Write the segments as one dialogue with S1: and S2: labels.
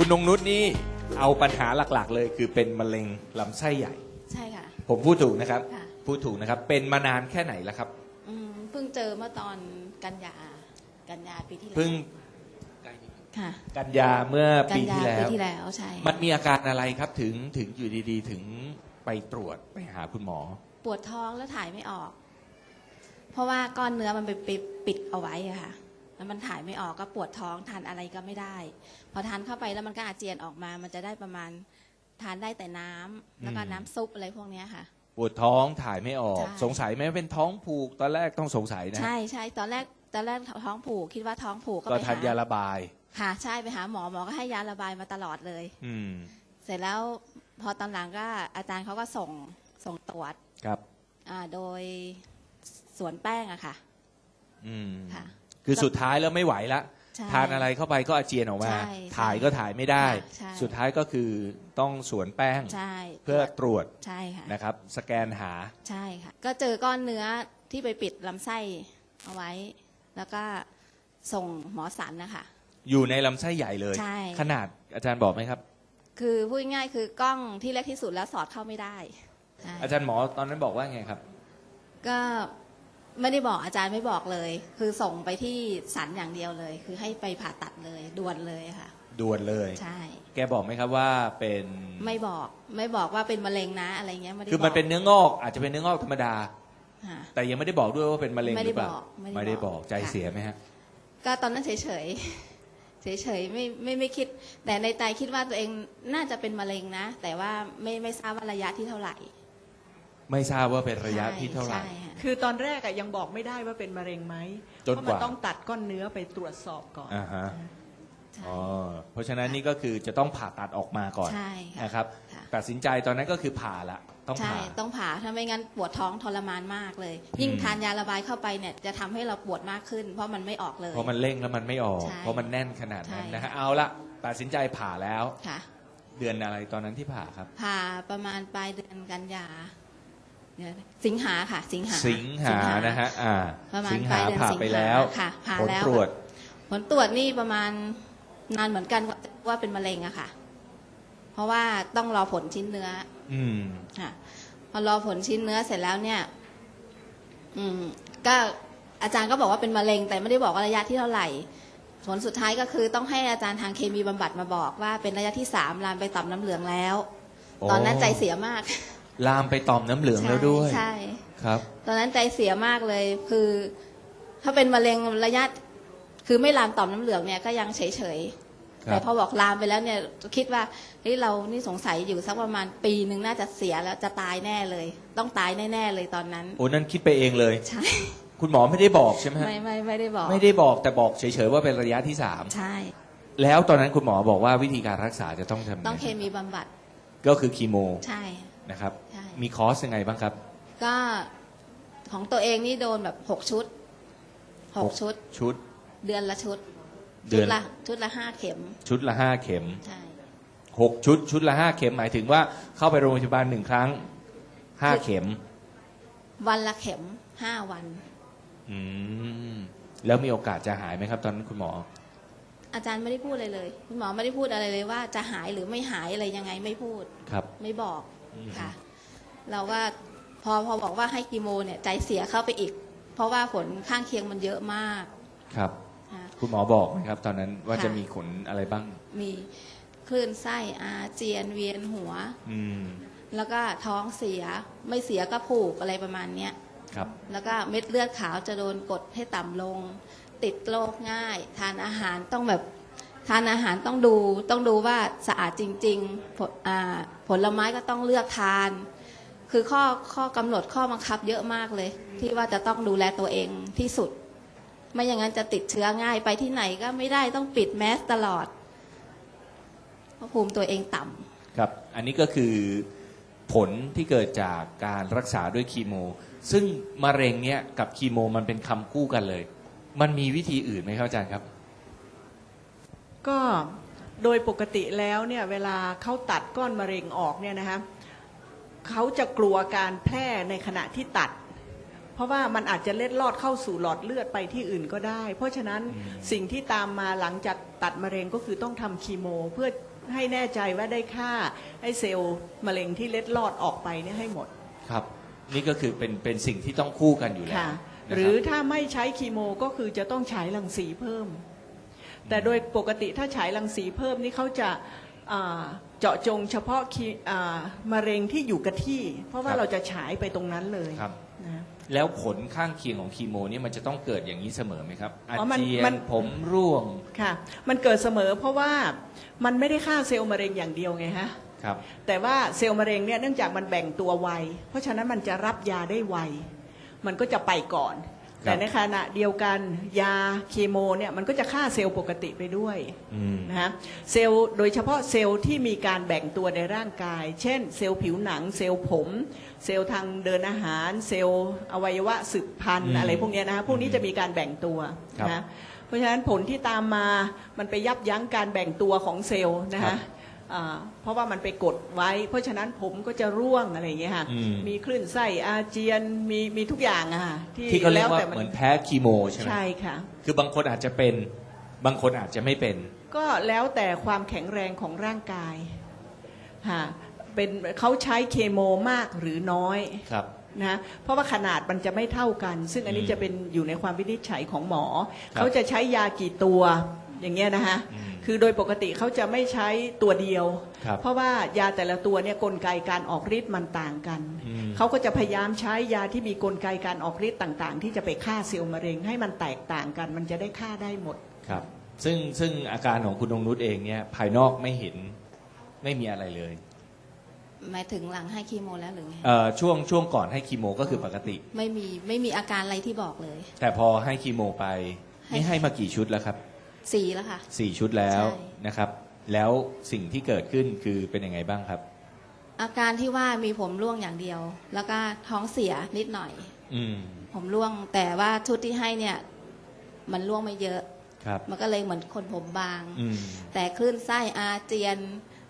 S1: คุณนงนุษนี่เอาปัญหาหลักๆ เลย คือเป็นมะเร็งลำไส้ใหญ่
S2: ใช่ค่ะ
S1: ผมพูดถูกนะครับ
S2: ค่ะ
S1: พูดถูกนะครับ เป็นมานานแค่ไหนแล้วครับ
S2: อืมเพิ่งเจอเมื่อตอนกันยา กันยาปีที่แล้ว
S1: เพิ่ง
S2: ค่ะ
S1: กันยาเมื่อ
S2: กัน
S1: ปี
S2: ยา
S1: ที่แล้
S2: ปี
S1: ว
S2: ที่แล้วใช่
S1: มันมีอาการอะไรครับถึงถึงอยู่ดีๆ ถึงไปตรวจไปหาคุณหมอ
S2: ปวดท้องแล้วถ่ายไม่ออก เพราะว่าก้อนเนื้อมันไปปิดปิดเอาไว้อะค่ะ แล้วมันถ่ายไม่ออกก็ปวดท้องทานอะไรก็ไม่ได้ พอทานเข้าไปแล้วมันก็อาเจียนออกมา มันจะได้ประมาณทานได้แต่น้ำแล้วก็
S1: อืม
S2: น้ำซุปอะไรพวกเนี้ยค่ะ
S1: ปวดท้องถ่ายไม่ออก
S2: ใช่
S1: สงสัยไหมว่าเป็นท้องผูกตอนแรกต้องสงสัยนะ
S2: ใช่ใช่ตอนแรกตอนแรกท้องผูกคิดว่าท้องผูกก็
S1: ก็
S2: ไป
S1: ทาน
S2: หายา
S1: ระบาย
S2: ค่ะใช่ไปหาหมอหมอก็ให้ยาระบายมาตลอดเลย
S1: อืม
S2: เสร็จแล้วพอตอนหลังก็อาจารย์เขาก็ส่งส่งตรวจ
S1: ครับ
S2: อ่าโดยสวนแป้งอะค่ะ
S1: อืม
S2: ค่ะ
S1: คือสุดท้ายแล้วไม่ไหวละ
S2: ใช่
S1: ทานอะไรเข้าไปก็อาเจียนออกมา
S2: ใช่
S1: ถ่ายก็ถ่ายไม่ได้
S2: ค่ะใช่
S1: สุดท้ายก็คือต้องสวนแป้ง
S2: ใช่
S1: เพื่อตรวจ
S2: ใช่ค่ะ
S1: นะครับ สแกนหา
S2: ใช่ค่ะ ก็เจอก้อนเนื้อที่ไปปิดลำไส้เอาไว้ แล้วก็ส่งหมอสันนะคะ
S1: อยู่ในลำไส้ใหญ่เลย
S2: ใช่
S1: ขนาดอาจารย์บอกไหมครับ
S2: คือพูดง่ายๆคือกล้องที่เล็กที่สุดแล้วสอดเข้าไม่ได้ใช่
S1: อาจารย์หมอตอนนั้นบอกว่าไงครับ
S2: ก็ ไม่ได้บอกอาจารย์ไม่บอกเลย คือส่งไปที่สันอย่างเดียวเลย คือให้ไปผ่าตัดเลยด่วนเลยค่ะ
S1: ด่วนเลย
S2: ใช่
S1: แกบอกไหมครับว่าเป็น
S2: ไม่บอกไม่บอกว่าเป็นมะเร็งนะอะไรเงี้ยไม่ได้
S1: คือมัน
S2: บก
S1: เป็นเนื้องอกอาจจะเป็นเนื้องอกธรรมดา
S2: ค่ะ
S1: แต่ยังไม่ได้บอกด้วยว่าเป็นมะเร็ง
S2: ไม่
S1: ห
S2: ได้
S1: รือเปล่า
S2: บอกไม่ได้
S1: ไม่ได้
S2: บบอ
S1: อกกใจ
S2: ค่ะ
S1: เสียไหมฮะ
S2: ก็ตอนนั้นเฉยเฉยเฉยเฉยๆไม่ไม่ไม่คิด แต่ในใจคิดว่าตัวเองน่าจะเป็นมะเร็งนะ แต่ว่าไม่ไม่ทราบว่าระยะที่เท่าไหร่
S1: ไม่ทราบว่าเป็นระยะ
S2: ใช่
S1: ที่เท่าไหร่
S2: ใช่ค่ะ
S3: คือตอนแรกอะยังบอกไม่ได้ว่าเป็นมะเร็งไหม
S1: จน
S3: เพราะ
S1: ก
S3: มัน
S1: ว่า
S3: ต้องตัดก้อนเนื้อไปตรวจสอบก่อน
S1: อ่าฮะ
S2: ใช่
S1: อ๋อเพราะฉะนั้นนี่ก็คือจะต้องผ่าตัดออกมาก่อน
S2: ใช่ค่ะ
S1: นะครับ
S2: ค่ะ
S1: ตัดสินใจตอนนั้นก็คือผ่าละต้อง
S2: ใช่
S1: ผ่า
S2: ต้องผ่าถ้าไม่งั้นปวดท้องทรมานมากเลย ยิ่ง
S1: อืม
S2: ทานยาระบายเข้าไปเนี่ยจะทำให้เราปวดมากขึ้น เพราะมันไม่ออกเลย
S1: เพราะมันเร่งแล้วมันไม่ออก
S2: ใช่
S1: เพราะมันแน่นขนาดนั้น
S2: ใช่
S1: นะฮะเอาละตัดสินใจผ่าแล้ว
S2: ค่ะ
S1: เดือนอะไรตอนนั้นที่ผ่าครับ
S2: ผ่าประมาณปลายเดือนกันยาเดี๋ยว สิงหาค่ะ สิงหา
S1: สิงหานะฮะอ่า
S2: ประมาณ
S1: สิง
S2: ปลา
S1: หาย
S2: เดือน
S1: ผ่า
S2: สิง
S1: ไป
S2: หา
S1: แล้ว
S2: ค่ะผ่า
S1: ผล
S2: แล้ว
S1: ตรวจ
S2: ผลตรวจนี่ประมาณนานเหมือนกันว่าว่าเป็นมะเร็งอะค่ะ เพราะว่าต้องรอผลชิ้นเนื้อ
S1: อืม
S2: ค่ะพอรอผลชิ้นเนื้อเสร็จแล้วเนี่ย อืม ก็อาจารย์ก็บอกว่าเป็นมะเร็ง แต่ไม่ได้บอกว่าระยะที่เท่าไหร่ ผลสุดท้ายก็คือต้องให้อาจารย์ทางเคมีบำบัดมาบอกว่าเป็นระยะที่สามลามไปต่อมน้ำเหลืองแล้ว
S1: โอ้
S2: ตอนนั้นใจเสียมาก
S1: ลามไปต่อมน้ำเหลืองแล้วด้วย
S2: ใช่
S1: ครับ
S2: ตอนนั้นใจเสียมากเลย คือ ถ้าเป็นมะเร็งระยะ คือไม่ลามต่อมน้ำเหลืองเนี่ยก็ยังเฉยเฉยๆ
S1: ครับ
S2: แต่พอบอกลามไปแล้วเนี่ยคิดว่าเฮ้ยเรานี่สงสัยอยู่สักประมาณปีหนึ่งน่าจะเสียแล้วจะตายแน่เลย ต้องตายแน่ๆเลยตอนนั้น
S1: โอ้นั่นคิดไปเองเลย
S2: ใช่
S1: คุณหมอไม่ได้บอกใช่ไหมฮะ
S2: ไม่ไม่ไม่ได้บอก
S1: ไม่ได้บอกแต่บอกเฉยๆว่าเป็นระยะที่สาม
S2: ใช่
S1: แล้วตอนนั้นคุณหมอบอกว่าวิธีการรักษาจะต้องทำไง
S2: ต้องเคมีบำบัด
S1: ก็คือคีโม
S2: ใช่
S1: นะครับ
S2: ใช่
S1: มีคอร์สยังไงบ้างครับ
S2: ก็ของตัวเองนี่โดนแบบหกชุดหกชุด
S1: ชุด
S2: เดือนละชุด
S1: เดื
S2: ชุ
S1: อ
S2: ด
S1: น
S2: ละชุดละห้าเข็ม
S1: ชุดละห้าเข็ม
S2: ใช่
S1: หกชุด ชุดละห้าเข็มหมายถึงว่าเข้าไปโรงพยาบาลหนึ่งครั้งห้าเข็ม
S2: วันละเข็มห้าวัน
S1: อืมแล้วมีโอกาสจะหายไหมครับ ตอนนั้นคุณหมอ
S2: อาจารย์ไม่ได้พูดอะไรเลยคุณหมอไม่ได้พูดอะไรเลยว่าจะหายหรือไม่หายอะไรยังไงไม่พูด
S1: ครับ
S2: ไม่บอก
S1: อืม
S2: ค่ะ เราว่าพอพอบอกว่าให้กีโมเนี่ยใจเสียเข้าไปอีก เพราะว่าผลข้างเคียงมันเยอะมาก
S1: ครับ
S2: ค่ะ
S1: คุณหมอบอกไหมครับ ตอนนั้นว่า
S2: ค่ะ
S1: จะมีขนอะไรบ้าง
S2: มีคลื่นไส้อาเจียนเวียนหัว
S1: อืม
S2: แล้วก็ท้องเสียไม่เสียก็ผูกอะไรประมาณเนี้ย
S1: ครับ
S2: แล้วก็เม็ดเลือดขาวจะโดนกดให้ต่ำลง ติดโรคง่าย ทานอาหารต้องแบบทานอาหารต้องดู ต้องดูว่าสะอาดจริงๆผลอ่าผลไม้ก็ต้องเลือกทาน คือข้อข้อกำหนดข้อบังคับเยอะมากเลย ที่ว่าจะต้องดูแลตัวเองที่สุด ไม่อย่างนั้นจะติดเชื้อง่ายไปที่ไหนก็ไม่ได้ต้องปิดแมสตลอดเพราะภูมิตัวเองต่ำ
S1: ครับ อันนี้ก็คือผลที่เกิดจากการรักษาด้วยคีโม ซึ่งมะเร็งเนี้ยกับคีโมมันเป็นคำคู่กันเลย มันมีวิธีอื่นไหมครับอาจารย์ครับ
S3: ก็โดยปกติแล้วเนี่ยเวลาเขาตัดก้อนมะเร็งออกเนี่ยนะคะ เขาจะกลัวการแพร่ในขณะที่ตัดเพเพราะว่ามันอาจจะเล็ดลอดเข้าสู่หลอดเลือดไปที่อื่นก็ได้ เพราะฉะนั้น
S1: อืม
S3: สิ่งที่ตามมาหลังจากตัดมะเร็งก็คือต้องทำคีโม เพื่อให้แน่ใจว่าได้ฆ่าให้เซลล์มะเร็งที่เล็ดลอดออกไปเนี่ยให้หมด
S1: ครับ นี่ก็คือเป็นเป็นสิ่งที่ต้องคู่กันอยู่แล้ว
S3: ค่ะ
S1: นะคบ
S3: หรือถ้าไม่ใช้คีโมก็คือจะต้องฉายรังสีเพิ่ม แต่โดยปกติถ้าฉายรังสีเพิ่มนี่เขาจะอ่า เจาะจงเฉพาะคีอ่ามะเร็งที่อยู่กับที่ เพราะว่าเราจะฉายไปตรงนั้นเลย
S1: ครับ
S3: นะ
S1: แล้วผลข้างเคียงของคีโมเนี่ยมันจะต้องเกิดอย่างนี้เสมอไหมครับอา
S3: อ๋อมัน
S1: เจีย
S3: มัน
S1: น ผมร่วง
S3: ค่ะ มันเกิดเสมอเพราะว่ามันไม่ได้ฆ่าเซลล์มะเร็งอย่างเดียวไงฮะ
S1: ครับ
S3: แต่ว่าเซลล์มะเร็งเนี่ยเนื่องจากมันแบ่งตัวไว เพราะฉะนั้นมันจะรับยาได้ไว มันก็จะไปก่อน
S1: ครับ
S3: แต่ในขณะเดียวกันยาเคโมเนี่ยมันก็จะฆ่าเซลล์ปกติไปด้วย
S1: อืม
S3: นะฮะเซลล์โดยเฉพาะเซลล์ที่มีการแบ่งตัวในร่างกาย เช่น เซลล์ผิวหนัง เซลล์ผม เซลล์ทางเดินอาหาร เซลล์อวัยวะสืบพัน
S1: อื
S3: ธุ์
S1: ม
S3: อะไรพวกเนี้ยนะฮะพวกนี้จะมีการแบ่งตัว
S1: ครับ
S3: นะฮะเพราะฉะนั้นผลที่ตามมามันไปยับยั้งการแบ่งตัวของเซลล์นะ
S1: ครั
S3: ฮะ
S1: บ
S3: อ่าเพราะว่ามันไปกดไว้ เพราะฉะนั้นผมก็จะร่วงอะไรอย่างเงี้ยค่ะ
S1: อืม
S3: มีคลื่นไส้อาเจียนมีมีทุกอย่างอะค่ะ
S1: ที่เขาเรียกว่า
S3: แต่น
S1: เหมือนแพ้คีโมใช่ไหม
S3: ใช่ค่ะ
S1: คือบางคนอาจจะเป็น บางคนอาจจะไม่เป็น
S3: ก็แล้วแต่ความแข็งแรงของร่างกายฮะเป็นเขาใช้เคโมมากหรือน้อย
S1: ครับ
S3: นะเพราะว่าขนาดมันจะไม่เท่ากัน ซึ่งอันนี้
S1: อืม
S3: จะเป็นอยู่ในความวินิจฉัยของหมอ
S1: ครับ
S3: เขาจะใช้ยากี่ตัว อย่างเงี้ยนะฮะ
S1: อืม
S3: คือโดยปกติเขาจะไม่ใช้ตัวเดียว
S1: ครับ
S3: เพราะว่ายาแต่ละตัวเนี่ยกลไกการออกฤทธิ์มันต่างกัน
S1: อืม
S3: เขาก็จะพยายามใช้ยาที่มีกลไกการออกฤทธิ์ต่างๆ ที่จะไปฆ่าเซลล์มะเร็งให้มันแตกต่างกัน มันจะได้ฆ่าได้หมด
S1: ครับ ซึ่งซึ่งอาการของคุณนงนุชเองเนี่ย ภายนอกไม่เห็นไม่มีอะไรเลย
S2: หมายถึงหลังให้คีโมแล้วหรือไง
S1: เอ่อช่วงช่วงก่อนให้คีโมก็คือปกติ
S2: ไม่มีไม่มีอาการอะไรที่บอกเลย
S1: แต่พอให้คีโมไป
S2: ให้
S1: นี่ให้มากี่ชุดแล้วครับ
S2: สีแล้วค่ะ
S1: สี่ชุดแล้ว
S2: ใช่
S1: นะครับ แล้วสิ่งที่เกิดขึ้นคือเป็นยังไงบ้างครับ
S2: อาการที่ว่ามีผมร่วงอย่างเดียว แล้วก็ท้องเสียนิดหน่อย
S1: อืม
S2: ผมร่วงแต่ว่าชุดที่ให้เนี่ย มันร่วงไม่เยอะ
S1: ครับ
S2: มันก็เลยเหมือนคนผมบาง
S1: อืม
S2: แต่คลื่นไส้อาเจียน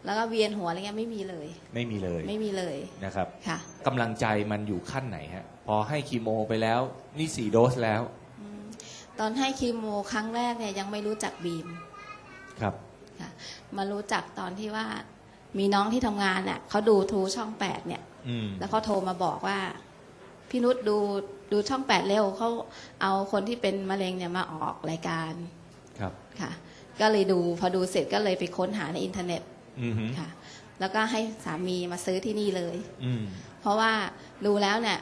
S2: แล้วก็เวียนหัวอะไรเงี้ยไม่มีเลย
S1: ไม่มีเลย
S2: ไม่มีเลย
S1: นะครับ
S2: ค่ะ
S1: กำลังใจมันอยู่ขั้นไหนฮะ พอให้คีโมไปแล้ว นี่สี่โดสแล้ว
S2: ตอนให้คีโมครั้งแรกเนี่ยยังไม่รู้จักบีม
S1: ครับ
S2: ค่ะมารู้จักตอนที่ว่ามีน้องที่ทำงานเนี่ยเขาดูทูช่องแปดเนี่ย
S1: อืม
S2: แล้วเขาโทรมาบอกว่า พี่นุชดูดูช่องแปดเร็วเขาเอาคนที่เป็นมะเร็งเนี่ยมาออกรายการ
S1: ครับ
S2: ค่ะ ก็เลยดูพอดูเสร็จก็เลยไปค้นหาในอินเทอร์เน็ต
S1: อืมฮึ
S2: ค่ะ แล้วก็ให้สามีมาซื้อที่นี่เลย
S1: อืม
S2: เพราะว่าดูแล้วเนี่ย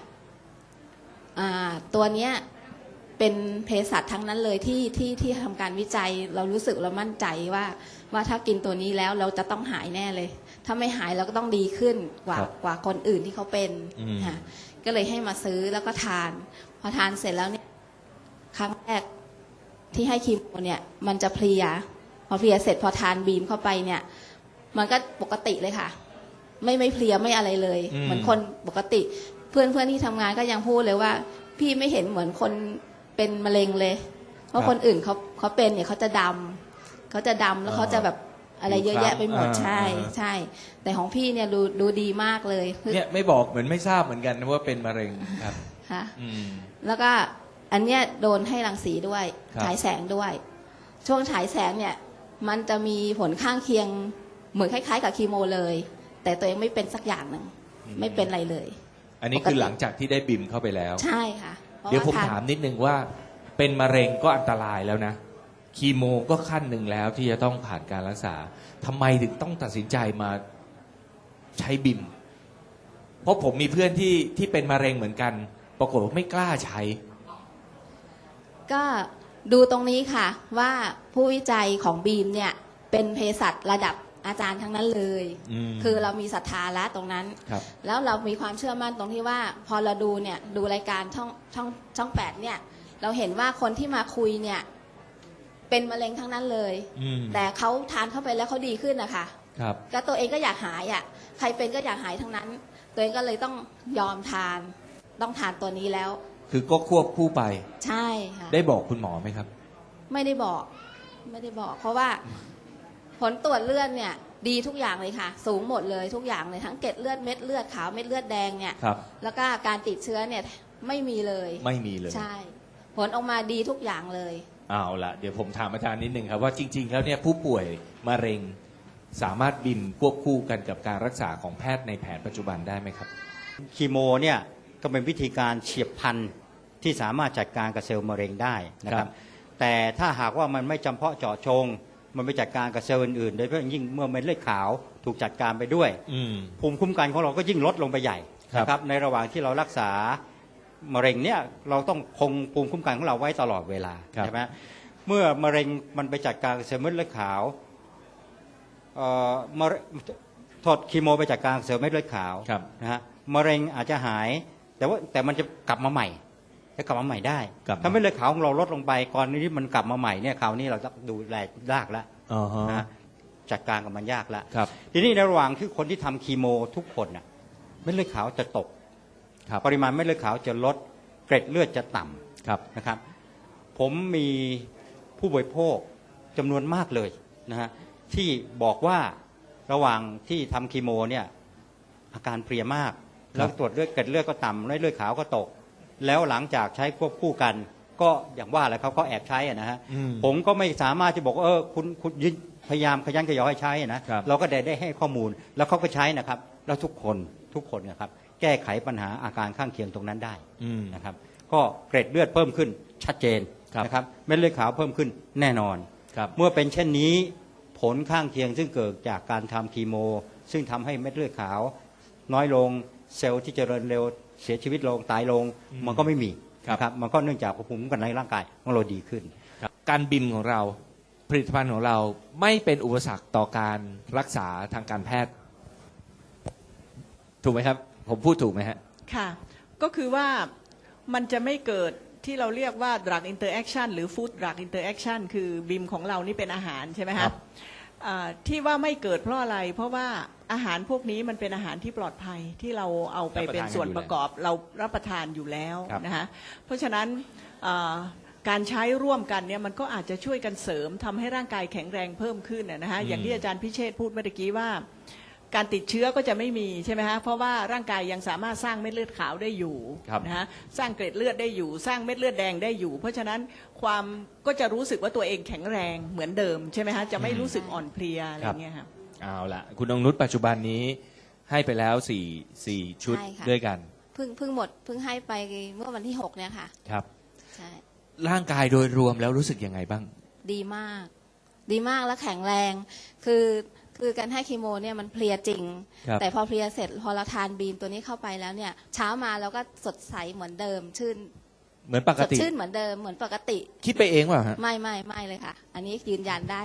S2: อ่าตัวเนี้ย เป็นเภสัชทั้งนั้นเลยที่ที่ที่ทำการวิจัยเรารู้สึกเรามั่นใจว่าว่าถ้ากินตัวนี้แล้วเราจะต้องหายแน่เลย ถ้าไม่หายเราก็ต้องดีขึ้นกว่า
S1: ครับ
S2: กว่าคนอื่นที่เขาเป็น
S1: อืม
S2: ค่ะก็เลยให้มาซื้อแล้วก็ทาน พอทานเสร็จแล้วเนี่ยครั้งแรกที่ให้คีโมเนี่ย มันจะเพลีย พอเพลียเสร็จพอทานบีมเข้าไปเนี่ย มันก็ปกติเลยค่ะ ไม่ไม่เพลียไม่อะไรเลย
S1: อืม
S2: เหมือนคนปกติ เพื่อนเพื่อนที่ทำงานก็ยังพูดเลยว่า พี่ไม่เห็นเหมือนคน เป็นมะเร็งเลย เพราะคนอื่นเขาเขาเป็นเนี่ยเขาจะดำเขาจะดำแล้วเขาจะแบบอะไรเยอะแยะไปหมดใช่ใช่ แต่ของพี่เนี่ยดูดูดีมากเลยคือ
S1: เนี่ยไม่บอกเหมือนไม่ทราบเหมือนกันนะว่าเป็นมะเร็งครับ
S2: ค่ะ
S1: อืม
S2: แล้วก็อันเนี้ยโดนให้รังสีด้วย
S1: ครับ
S2: ฉายแสงด้วย ช่วงฉายแสงเนี่ย มันจะมีผลข้างเคียงเหมือนคล้าย ๆ กับคีโมเลย แต่ตัวเองไม่เป็นสักอย่างหนึ่งไม่เป็นอะไรเลย
S1: อันนี้
S2: ปกติ
S1: คือหลังจากที่ได้บิมเข้าไปแล้ว
S2: ใช่ค่ะพระ
S1: เดี๋ยวผม
S2: ทน
S1: ถามนิดนึงว่า เป็นมะเร็งก็อันตรายแล้วนะคีโมก็ขั้นหนึ่งแล้วที่จะต้องผ่านการรักษาทำไมถึงต้องตัดสินใจมาใช้บิม เพราะผมมีเพื่อนที่ที่เป็นมะเร็งเหมือนกัน ปรากฏว่าไม่กล้าใช้
S2: ก็ดูตรงนี้ค่ะ ว่าผู้วิจัยของบีมเนี่ย เป็นเภสัชระดับ อาจารย์ทั้งนั้นเลย
S1: อืม
S2: คือเรามีศรัทธาแล้วตรงนั้น
S1: ครับ
S2: แล้วเรามีความเชื่อมั่นตรงที่ว่า พอเราดูเนี่ยดูรายการช่องช่องช่องแปดเนี่ย เราเห็นว่าคนที่มาคุยเนี่ย เป็นมะเร็งทั้งนั้นเลย
S1: อืม
S2: แต่เขาทานเข้าไปแล้วเขาดีขึ้นนะคะ
S1: ครับ
S2: ก็ตัวเองก็อยากหายอะ่ะ ใครเป็นก็อยากหายทั้งนั้น ตัวเองก็เลยต้องยอมทาน ต้องทานตัวนี้แล้ว
S1: คือก็ควบคู่ไป
S2: ใช่ค่ะ
S1: ได้บอกคุณหมอไหมครับ
S2: ไม่ได้บอก ไม่ได้บอก เพราะว่า ผลตรวจเลือดเนี่ยดีทุกอย่างเลยค่ะ สูงหมดเลยทุกอย่างเลยทั้งเกล็ดเลือดเม็ดเลือดขาวเม็ดเลือดแดงเนี่ย
S1: ครับ
S2: แล้วก็การติดเชื้อเนี่ยไม่มีเลย
S1: ไม่มีเลย
S2: ใช่ ผลออกมาดีทุกอย่างเลย
S1: เอาละเดี๋ยวผมถามอาจารย์นิดนึงครับว่าจริง ๆ แล้วเนี่ยผู้ป่วยมะเร็งสามารถบินควบคู่กันกับการรักษาของแพทย์ในแผนปัจจุบันได้ไหมครับ
S4: คีโมเนี่ยก็เป็นวิธีการเฉียบพลันที่สามารถจัดการกับเซลล์มะเร็งได้นะค
S1: ครั
S4: รับ
S1: บ
S4: แต่ถ้าหากว่ามันไม่จำเพาะเจาะจง มันไปจัดการกับเซลล์อื่นๆโดยเฉพาะอย่างยิ่งเมื่อเม็ดเลือดขาวถูกจัดการไปด้วย
S1: อืม
S4: ภูมิคุ้มกันของเราก็ยิ่งลดลงไปใหญ่
S1: ครับ
S4: นะครับ ในระหว่างที่เรารักษามะเร็งเนี่ยเราต้องคงภูมิคุ้มกันของเราไว้ตลอดเวลา
S1: ครับ
S4: ใช่ไหมเมื่อมะเร็งมันไปจัดการกับเซลล์เม็ดเลือดขาวเอ่อมะเร็งโทษคีโมไปจัดการกับเซลล์เม็ดเลือดขาว
S1: ครับ
S4: นะฮะมะเร็งอาจจะหายแต่ว่าแต่มันจะกลับมาใหม่ จะกลับมาใหม่ได้
S1: กลับมา
S4: ถ้าไม่เลือดขาวของเราลดลงไปก่อนนี้มันกลับมาใหม่เนี่ยคราวนี้เราจะดูแลยากแล้ว
S1: อ๋อฮะ
S4: นะฮะจัดการกับมันยากแล้ว
S1: ครับ
S4: ทีนี้ในระหว่างที่คนที่ทำคีโมทุกคนน่ะเม็ดเลือดขาวจะตก
S1: ครับ
S4: ปริมาณเม็ดเลือดขาวจะลด เกร็ดเลือดจะต่ำ
S1: ครับ
S4: นะครับ ผมมีผู้บริโภคจำนวนมากเลยนะฮะที่บอกว่าระหว่างที่ทำคีโมเนี่ยอาการเพลียมาก แล้วตรวจเลือดเกร็ดเลือดก็ต่ำเลือดขาวก็ตก แล้วหลังจากใช้ควบคู่กัน ก็อย่างว่าแหละเขาก็แอบใช้อะนะฮะ
S1: อืม
S4: ผมก็ไม่สามารถจะบอกว่าเออคุณคุณยืนพยายามขยันขยอให้ใช้นะครับ เราก็ได้ได้ให้ข้อมูลแล้วเขาก็ใช้นะครับ แล้วทุกคนทุกคนนะครับ แก้ไขปัญหาอาการข้างเคียงตรงนั้นได้
S1: อืม
S4: นะครับก็เกร็ดเลือดเพิ่มขึ้นชัดเจน
S1: ครับ
S4: นะครับเม็ดเลือดขาวเพิ่มขึ้นแน่นอน
S1: ครับ
S4: เมื่อเป็นเช่นนี้ผลข้างเคียงซึ่งเกิดจากการทำคีโม ซึ่งทำให้เม็ดเลือดขาว น้อยลงเซลล์ที่เจริญเร็ว เสียชีวิตลงตายลง
S1: อืม
S4: มันก็ไม่มี
S1: ครับ
S4: นะครับมันก็เนื่องจากภูมิคุ้มกันในร่างกายของเราดีขึ้น
S1: ครับการบิมของเราผลิตภัณฑ์ของเราไม่เป็นอุปสรรคต่อการรักษาทางการแพทย์ ถูกไหมครับ ผมพูดถูกไหมฮะ
S3: ค่ะ ก็คือว่ามันจะไม่เกิดที่เราเรียกว่า drug interaction หรือ food drug interaction คือบิมของเรานี่เป็นอาหารใช่ไหม
S1: ครั
S3: คะ
S1: บ
S3: อ่าที่ว่าไม่เกิดเพราะอะไร เพราะว่า อาหารพวกนี้มันเป็นอาหารที่ปลอดภัยที่เราเอาไปเป็นส่วนประกอบเรารับประทานอยู่แล้ว
S1: ครับ
S3: นะคะเพราะฉะนั้นอ่าการใช้ร่วมกันเนี่ยมันก็อาจจะช่วยกันเสริมทำให้ร่างกายแข็งแรงเพิ่มขึ้นนะนะคะอย่างที่อาจารย์พิเชษฐ์พูดเมื่อกี้ว่า การติดเชื้อก็จะไม่มีใช่ไหมฮะเพราะว่าร่างกายยังสามารถสร้างเม็ดเลือดขาวได้อยู่
S1: ครับ
S3: นะฮะสร้างเกล็ดเลือดได้อยู่ สร้างเม็ดเลือดแดงได้อยู่ เพราะฉะนั้นความก็จะรู้สึกว่าตัวเองแข็งแรงเหมือนเดิมใช่ไหมฮะจะไม่รู้สึกอ่อนเพลียอะไรอย่างเงี้ยครับ
S1: เอาละคุณองนุชปัจจุบันนี้ให้ไปแล้วสี่สี่ชุด
S2: ใช่ค่ะ
S1: ด้วยกัน
S2: เพิ่งเพิ่งหมดเพิ่งให้ไปเมื่อวันที่หกเนี่ยค่ะ
S1: ครับ
S2: ใช่
S1: ร่างกายโดยรวมแล้วรู้สึกยังไงบ้าง
S2: ดีมาก ดีมากและแข็งแรง คือคือการให้คีโมเนี่ยมันเพลียจริง
S1: ครับ
S2: แต่พอเพลียเสร็จพอเราทานบีมตัวนี้เข้าไปแล้วเนี่ย เช้ามาเราก็สดใสเหมือนเดิม ชื่น
S1: เหมือนปก
S2: สด
S1: ติ
S2: ชื่นเหมือนเดิมเหมือนปกติ
S1: คิดไปเองเปล่าฮะ
S2: ไม่ไม่ไม่เลยค่ะ อันนี้ยืนยันได้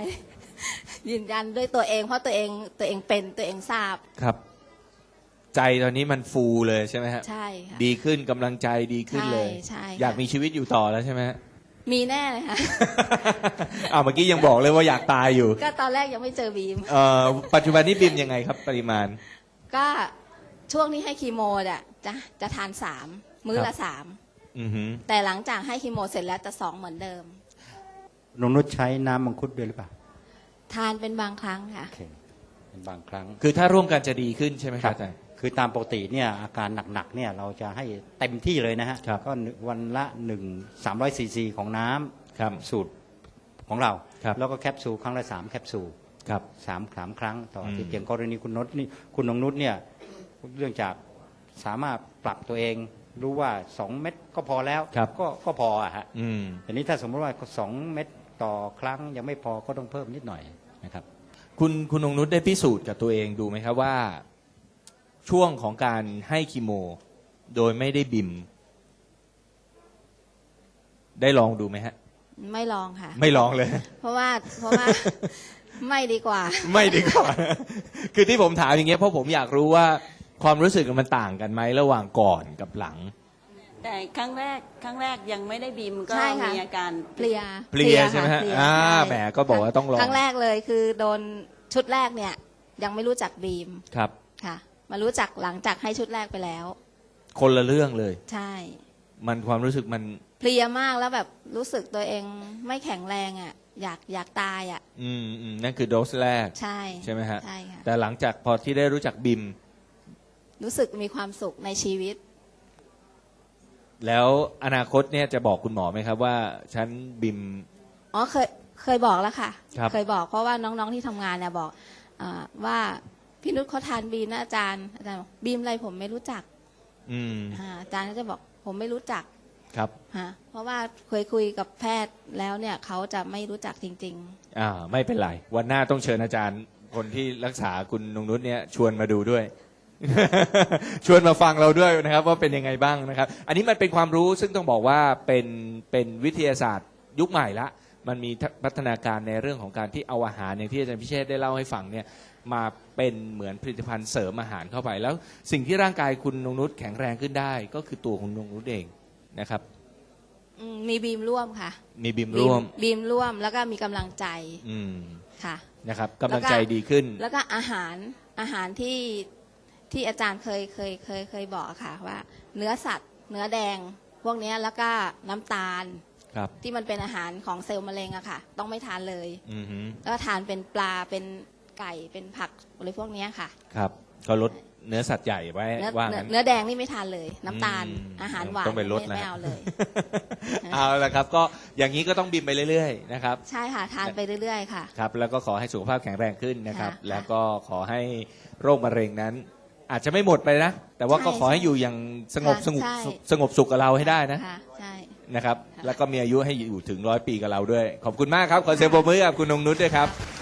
S2: ยืนยันด้วยตัวเอง เพราะตัวเองตัวเองเป็นตัวเองทราบ
S1: ครับ ใจตอนนี้มันฟูเลยใช่ไหมฮะ
S2: ใช่ค่ะ
S1: ดีขึ้นกำลังใจดีขึ้นเลย
S2: ใช่ใช่ค่ะ
S1: อยากมีชีวิตอยู่ต่อแล้วใช่ไหมฮะ
S2: มีแน่เลยค่ะ
S1: อ้าวเมื่อกี้ยังบอกเลยว่าอยากตายอยู่
S2: ก็ตอนแรกยังไม่เจอบีม
S1: เอ่อปัจจุบันนี้บิมยังไงครับ ปริมาณ
S2: ก็ช่วงนี้ให้คีโมอะจะจะทานสามมื้อ
S1: ครั
S2: ละ
S1: บ
S2: สาม
S1: อือหือ
S2: แต่หลังจากให้คีโมเสร็จแล้วจะสองเหมือนเดิม
S4: นงนุชใช้น้ำมังคุดด้วยหรือเปล่า
S2: ทานเป็นบางครั้งค่ะ
S4: โอเคเป็นบางครั้ง
S1: คือถ้าร่วมกันจะดีขึ้นใช่ไหมครับอาจารย์
S4: คือตามปกติเนี่ยอาการหนักๆเนี่ยเราจะให้เต็มที่เลยนะฮะ
S1: ครับ
S4: ก็วันละ1 300ซีซีของน้ำ
S1: ครับ
S4: สูตรของเรา
S1: ครับ
S4: แล้วก็แคปซูลครั้งละ3แคปซูล
S1: ครับ
S4: สามสามครั้งต่ออาทิต
S1: อื
S4: ย์
S1: ม
S4: อย่างกรณีคุณนศนี่คุณนงนุชเนี่ยเรื่องจากสามารถปรับตัวเอง รู้ว่า2เม็ดก็พอแล้ว
S1: ครับ
S4: ก็ก็พออะฮะ
S1: อืม
S4: แต่นี้ถ้าสมมติว่า2เม็ดต่อครั้งยังไม่พอก็ต้องเพิ่มนิดหน่อย นะครับ
S1: คุณคุณองนุชได้พิสูจน์กับตัวเองดูไหมครับว่าช่วงของการให้คีโม โดยไม่ได้บิม ได้ลองดูไหมฮะ
S2: ไม่ลองค่ะ
S1: ไม่ลองเลย
S2: เพราะว่าเพราะว่า ไม่ดีกว่า
S1: ไม่ดีกว่า คือที่ผมถามอย่างเงี้ยเพราะผมอยากรู้ว่าความรู้สึกมันต่างกันไหมระหว่างก่อนกับหลัง
S5: แต่ครั้งแรกครั้งแรกยังไม่ได้บิมก็
S2: ใช่ค่ะ
S5: มีอาการ
S2: เพลีย
S1: เพลียใช่ไหมฮะ
S2: เพลีย
S1: อ่า
S2: ใช่
S1: แหมก็บอกว่าต้องลอง
S2: ครั้งแรกเลยคือโดนชุดแรกเนี่ย ยังไม่รู้จักบีม
S1: ครับ
S2: ค่ะ มารู้จักหลังจากให้ชุดแรกไปแล้ว
S1: คนละเรื่องเลย
S2: ใช่
S1: มันความรู้สึกมัน
S2: เพลียมากแล้วแบบรู้สึกตัวเองไม่แข็งแรงอะ อยากอยากตายอะ
S1: อืมอืมนั่นคือโดสแรก
S2: ใช่
S1: ใช่ไหมฮะ
S2: ใช่ค่ะ
S1: แต่หลังจากพอที่ได้รู้จักบิม
S2: รู้สึกมีความสุขในชีวิต
S1: แล้วอนาคตเนี่ยจะบอกคุณหมอไหมครับว่าฉันบิม
S2: อ๋อเคยเคยบอกแล้วค่ะ
S1: ครับ
S2: เคยบอกเพราะว่าน้องๆที่ทำงานเนี่ยบอกอาว่าพี่นุชเขาทานบีมนะอาจารย์อาจารย์บอกบีมอะไรผมไม่รู้จัก
S1: อืม
S2: อ่าอาจารย์ก็จะบอกผมไม่รู้จัก
S1: ครับ
S2: ฮะเพราะว่าเคยคุยกับแพทย์แล้วเนี่ยเขาจะไม่รู้จักจริง
S1: อ่า ไม่เป็นไร วันหน้าต้องเชิญอาจารย์ คนที่รักษาคุณนงนุชเนี่ยชวนมาดูด้วย ชวนมาฟังเราด้วยนะครับว่าเป็นยังไงบ้างนะครับ อันนี้มันเป็นความรู้ซึ่งต้องบอกว่าเป็นเป็นวิทยาศาสตร์ยุคใหม่ละ มันมีพัฒนาการในเรื่องของการที่เอาอาหารอย่างที่อาจารย์พิเชษได้เล่าให้ฟังเนี่ยมาเป็นเหมือนผลิตภัณฑ์เสริมอาหารเข้าไป แล้วสิ่งที่ร่างกายคุณนงนุชแข็งแรงขึ้นได้ ก็คือตัวของนงนุชเองนะครับ
S2: ๆอืมมีบีมร่วมค่ะ
S1: มีบิมร่วม
S2: บีมร่วมแล้วก็มีกำลังใจ
S1: อืม
S2: ค่ะ
S1: นะครับกำลังใจดีขึ้น
S2: แล้วก็อาหารอาหารที่ ที่อาจารย์เคยเคยเคยเคยบอกอะค่ะว่า เนื้อสัตว์ เนื้อแดง พวกเนี้ยแล้วก็น้ำตาล
S1: ครับ
S2: ที่มันเป็นอาหารของเซลล์มะเร็งอะค่ะ ต้องไม่ทานเลย
S1: อือฮึ
S2: แล้วก็ทานเป็นปลาเป็นไก่เป็นผักอะไรพวกเนี้ยค่ะ
S1: ครับ ก็ลดเนื้อสัตว์ใหญ่ไว้
S2: เนื้อ
S1: ว่า
S2: เนื้อ
S1: งั้น
S2: เนื้อแดงนี่ไม่ทานเลย น้ำตาล
S1: อืม
S2: อาหารหวาน
S1: ต้องไปลด
S2: ม่
S1: นะ
S2: ไม่เอาเลย
S1: เอาละครับ ก็อย่างนี้ก็ต้องบินไปเรื่อยๆนะครับ
S2: ใช่ค่ะทานไปเรื่อยๆค่ะ
S1: ครับ แล้วก็ขอให้สุขภาพแข็งแรงขึ้นนะครับ
S2: ค่ะ
S1: แล้วก็ขอให้โรคมะเร็งนั้น อาจจะไม่หมดไปนะ แต่ว่าก็
S2: ใช่
S1: ขอให้อยู่อย่างสงบ
S2: ค่ะ
S1: สงบ
S2: ใช่
S1: สงบสุขกับเราให้ได้นะ
S2: ค่ะใช่
S1: นะครับ
S2: ค่ะ
S1: แล้วก็มีอายุให้อยู่ถึงร้อยปีกับเราด้วย ขอบคุณมากครับ ขอเสียงปรบมือให้กับคุณนงนุชด้วยครับ
S2: ค่ะ